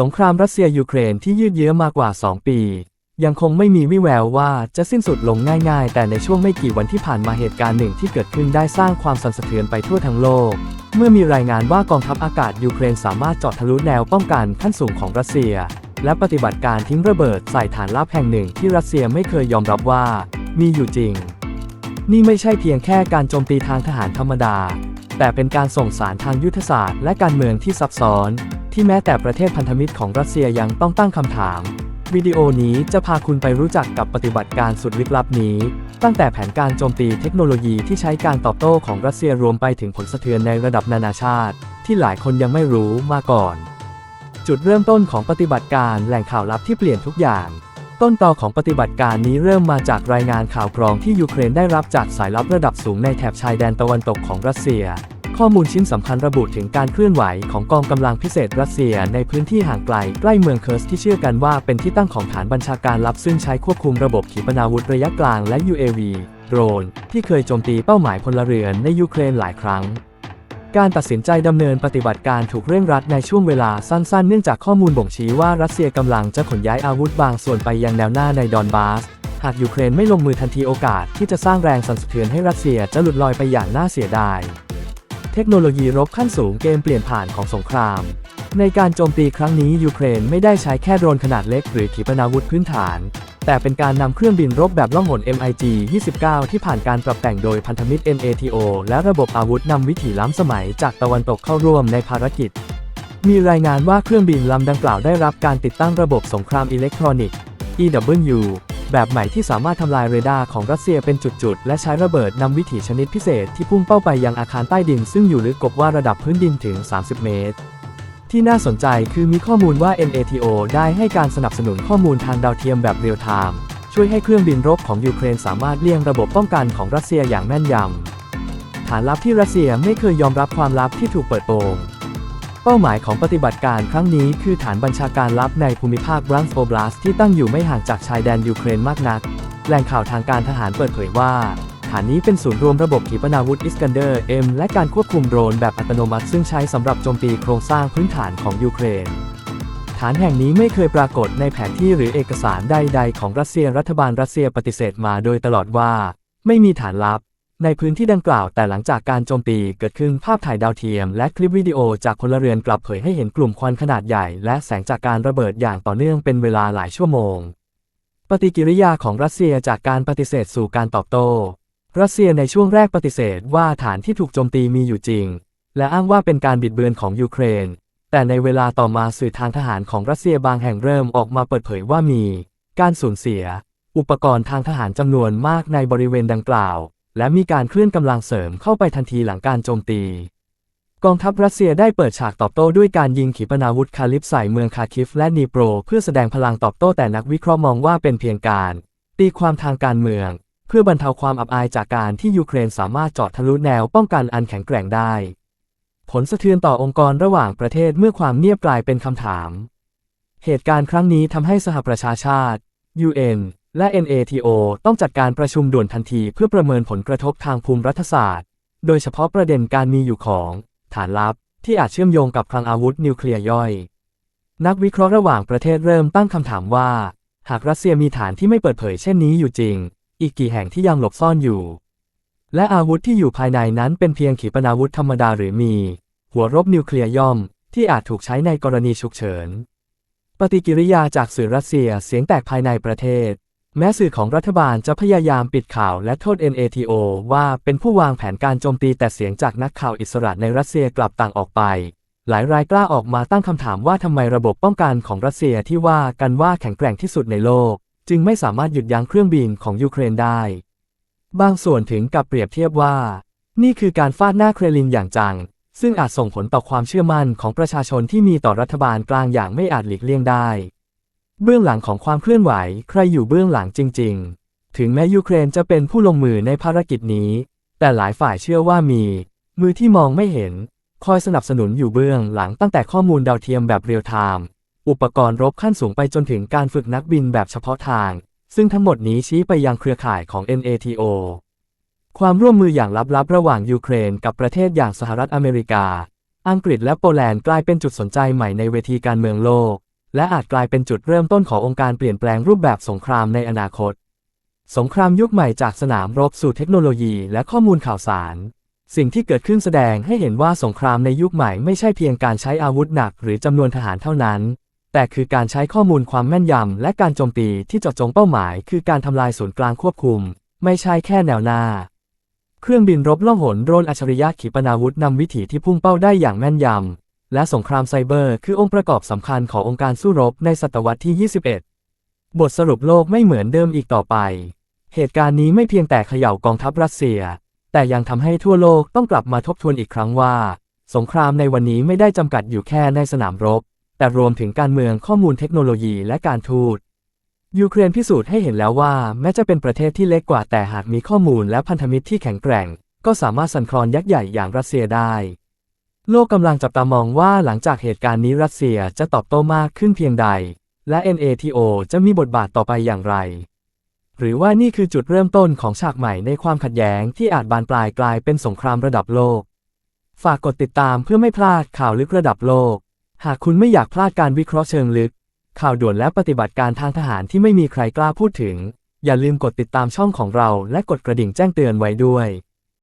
สงครามรัสเซียยูเครนที่ยืดเยื้อมากว่า 2 ปี ยังคงไม่มีวี่แววว่าจะสิ้นสุดลงง่ายๆ แต่ในช่วงไม่กี่วันที่ผ่านมาเหตุการณ์หนึ่งที่เกิดขึ้นได้สร้างความสั่นสะเทือนไปทั่วทั้งโลก เมื่อมีรายงานว่ากองทัพอากาศยูเครนสามารถเจาะทะลุแนวป้องกันขั้นสูงของรัสเซีย และปฏิบัติการทิ้งระเบิดใส่ฐานลับแห่งหนึ่งที่รัสเซียไม่เคยยอมรับว่า มีอยู่จริง นี่ไม่ใช่เพียงแค่การโจมตีทางทหารธรรมดา แต่เป็นการส่งสารทางยุทธศาสตร์และการเมืองที่ซับซ้อน ที่แม้แต่ประเทศพันธมิตรของรัสเซียยังต้องตั้งคำถาม วิดีโอนี้จะพาคุณไปรู้จักกับปฏิบัติการสุดลึกลับนี้ ตั้งแต่แผนการโจมตีเทคโนโลยีที่ใช้การตอบโต้ของรัสเซียรวมไปถึงผลสะเทือนในระดับนานาชาติ ที่หลายคนยังไม่รู้มาก่อน จุดเริ่มต้นของปฏิบัติการแหล่งข่าวลับที่เปลี่ยนทุกอย่างต้นตอของปฏิบัติการนี้เริ่มมาจากรายงานข่าวกรองที่ยูเครนได้รับจากสายลับระดับสูงในแถบชายแดนตะวันตกของรัสเซีย ข้อมูลชิ้นสำคัญระบุถึงการเคลื่อนไหวของกองกำลังพิเศษรัสเซียในพื้นที่ห่างไกลใกล้เมืองเคิร์สที่เชื่อกันว่าเป็นที่ตั้งของฐานบัญชาการลับซึ่งใช้ควบคุมระบบขีปนาวุธระยะกลางและ UAV โดรนที่เคยโจมตีเป้าหมายพลเรือนในยูเครนหลายครั้งการตัดสินใจดำเนินปฏิบัติการถูกเร่งรัดในช่วงเวลาสั้นๆ เนื่องจากข้อมูลบ่งชี้ว่ารัสเซียกำลังจะขนย้ายอาวุธบางส่วนไปยังแนวหน้าในดอนบาส หากยูเครนไม่ลงมือทันทีโอกาสที่จะสร้างแรงสั่นสะเทือนให้รัสเซียจะหลุดลอยไปอย่างน่าเสียดาย ทคโนโลยีรบขั้นสูงเกมเปลี่ยนผ่านของสงคราม ในการโจมตีครั้งนี้ยูเครนไม่ได้ใช้แค่โดรนขนาดเล็กหรือขีปนาวุธพื้นฐาน แต่เป็นการนำเครื่องบินรบแบบล่องหน MiG-29 ที่ผ่านการปรับแต่งโดยพันธมิตร NATO และระบบอาวุธนำวิถีล้ำสมัยจากตะวันตกเข้าร่วมในภารกิจ มีรายงานว่าเครื่องบินลำดังกล่าวได้รับการติดตั้งระบบสงครามอิเล็กทรอนิกส์ EW แบบใหม่ที่สามารถทำลายเรดาร์ของรัสเซียเป็นจุดๆ และใช้ระเบิดนำวิถีชนิดพิเศษที่พุ่งเป้าไปยังอาคารใต้ดิน ซึ่งอยู่ลึกกว่าระดับพื้นดินถึง 30 เมตร ที่น่าสนใจคือมีข้อมูลว่า NATO ได้ให้การสนับสนุนข้อมูลทางดาวเทียมแบบเรียลไทม์ช่วยให้เครื่องบินรบของยูเครนสามารถเลี่ยงระบบป้องกันของรัสเซียอย่างแม่นยำฐานลับที่รัสเซียไม่เคยยอมรับความลับที่ถูกเปิดโปง เป้าหมายของปฏิบัติการครั้งนี้คือฐานบัญชาการลับในภูมิภาคบรันสโอบลาสที่ตั้งอยู่ไม่ห่างจากชายแดนยูเครนมากนัก แหล่งข่าวทางการทหารเปิดเผยว่า ฐานนี้เป็นศูนย์รวมระบบขีปนาวุธอิสกันเดอร์เอ็มและการควบคุมโดรนแบบอัตโนมัติซึ่งใช้สำหรับโจมตีโครงสร้างพื้นฐานของยูเครน ฐานแห่งนี้ไม่เคยปรากฏในแผนที่หรือเอกสารใด ๆ ของรัสเซียรัฐบาลรัสเซียปฏิเสธมาโดยตลอดว่า ไม่มีฐานลับ ในพื้นที่ดังกล่าวแต่หลังจากการโจมตีเกิดขึ้นภาพถ่ายดาวเทียม และคลิปวิดีโอจากพลเรือนกลับเผยให้เห็นกลุ่มควันขนาดใหญ่ และแสงจากการระเบิดอย่างต่อเนื่องเป็นเวลาหลายชั่วโมง ปฏิกิริยาของรัสเซียจากการปฏิเสธสู่การตอบโต้ รัสเซียในช่วงแรกปฏิเสธว่าฐานที่ถูกโจมตีมีอยู่จริง และอ้างว่าเป็นการบิดเบือนของยูเครน แต่ในเวลาต่อมาสื่อทางทหารของรัสเซียบางแห่งเริ่มออกมาเปิดเผยว่ามี การสูญเสีย อุปกรณ์ทางทหารจำนวนมากในบริเวณดังกล่าว และมีการเคลื่อนกำลังเสริมเข้าไปทันทีหลังการโจมตี กองทัพรัสเซียได้เปิดฉากตอบโต้ด้วยการยิงขีปนาวุธคาลิปใส่เมืองคาคิฟและนีโปร เพื่อแสดงพลังตอบโต้แต่นักวิเคราะห์มองว่าเป็นเพียงการ ตีความทางการเมือง เพื่อบรรเทาความอับอายจากการที่ยูเครนสามารถเจาะทะลุแนวป้องกันอันแข็งแกร่งได้ ผลสะเทือนต่อองค์กรระหว่างประเทศเมื่อความเงียบกลายเป็นคำถาม เหตุการณ์ครั้งนี้ทำให้สหประชาชาติ UN และ NATO ต้องจัดการประชุมด่วนทันทีเพื่อประเมินผลกระทบทางภูมิรัฐศาสตร์ โดยเฉพาะประเด็นการมีอยู่ของ ฐานลับที่อาจเชื่อมโยงกับคลังอาวุธนิวเคลียร์ย่อย นักวิเคราะห์ระหว่างประเทศเริ่มตั้งคำถามว่า หากรัสเซียมีฐานที่ไม่เปิดเผยเช่นนี้อยู่จริง อีกกี่แห่งที่ยังหลบซ่อนอยู่ และอาวุธที่อยู่ภายในนั้นเป็นเพียงขีปนาวุธธรรมดาหรือมี หัวรบนิวเคลียร์ย่อม ที่อาจถูกใช้ในกรณีฉุกเฉิน ปฏิกิริยาจากสื่อรัสเซียเสียงแตกภายในประเทศ แม้สื่อของรัฐบาลจะพยายามปิดข่าวและโทษ NATO ว่าเป็นผู้วางแผนการโจมตีแต่เสียงจากนักข่าวอิสระในรัสเซียกลับต่างออกไป หลายรายกล้าออกมาตั้งคำถามว่าทำไมระบบป้องกันของรัสเซียที่ว่ากันว่าแข็งแกร่งที่สุดในโลก จึงไม่สามารถหยุดยั้งเครื่องบินของยูเครนได้ บางส่วนถึงกับเปรียบเทียบว่า นี่คือการฟาดหน้าเครลินอย่างจัง ซึ่งอาจส่งผลต่อความเชื่อมั่นของประชาชนที่มีต่อรัฐบาลกลางอย่างไม่อาจหลีกเลี่ยงได้ เบื้องหลังของความเคลื่อนไหวใครอยู่เบื้องหลังจริง ๆ ถึงแม้ยูเครนจะเป็นผู้ลงมือในภารกิจนี้ แต่หลายฝ่ายเชื่อว่ามี มือที่มองไม่เห็น คอยสนับสนุนอยู่เบื้องหลังตั้งแต่ข้อมูลดาวเทียมแบบเรียลไทม์อุปกรณ์รบขั้นสูงไปจนถึงการฝึกนักบินแบบเฉพาะทาง ซึ่งทั้งหมดนี้ชี้ไปยังเครือข่ายของ NATO ความร่วมมืออย่างลับๆ ระหว่างยูเครนกับประเทศอย่างสหรัฐอเมริกา อังกฤษและโปแลนด์กลายเป็นจุดสนใจใหม่ในเวทีการเมืองโลก และอาจกลายเป็นจุดเริ่มต้นขององค์การเปลี่ยนแปลงรูปแบบสงครามในอนาคต สงครามยุคใหม่จากสนามรบสู่เทคโนโลยีและข้อมูลข่าวสาร สิ่งที่เกิดขึ้นแสดงให้เห็นว่าสงครามในยุคใหม่ไม่ใช่เพียงการใช้อาวุธหนักหรือจำนวนทหารเท่านั้น แต่คือการใช้ข้อมูลความแม่นยำและการโจมตีที่เจาะจงเป้าหมาย คือการทำลายศูนย์กลางควบคุม ไม่ใช่แค่แนวหน้า เครื่องบินรบล่องหนโดรนอัจฉริยะขีปนาวุธนำวิถีที่พุ่งเป้าได้อย่างแม่นยำ และสงครามไซเบอร์คือองค์ประกอบสำคัญขององค์การสู้รบในศตวรรษที่ 21 บทสรุปโลกไม่เหมือนเดิมอีกต่อไป เหตุการณ์นี้ไม่เพียงแต่เขย่ากองทัพรัสเซีย แต่ยังทำให้ทั่วโลกต้องกลับมาทบทวนอีกครั้งว่า สงครามในวันนี้ไม่ได้จำกัดอยู่แค่ในสนามรบ แต่รวมถึงการเมืองข้อมูลเทคโนโลยีและการทูตยูเครนพิสูจน์ให้เห็นแล้วว่าแม้จะเป็นประเทศที่เล็กกว่าแต่หากมีข้อมูลและพันธมิตรที่แข็งแกร่ง ก็สามารถสั่นคลอนยักษ์ใหญ่อย่างรัสเซียได้ โลกกำลังจับตามองว่าหลังจากเหตุการณ์นี้รัสเซียจะตอบโต้มากขึ้นเพียงใด และ NATO จะมีบทบาทต่อไปอย่างไร หรือว่านี่คือจุดเริ่มต้นของฉากใหม่ในความขัดแย้งที่อาจบานปลายกลายเป็นสงครามระดับโลก ฝากกดติดตามเพื่อไม่พลาดข่าวลึกระดับโลก หากคุณไม่อยากพลาดการวิเคราะห์เชิงลึก ข่าวด่วนและปฏิบัติการทางทหารที่ไม่มีใครกล้าพูดถึง อย่าลืมกดติดตามช่องของเราและกดกระดิ่งแจ้งเตือนไว้ด้วย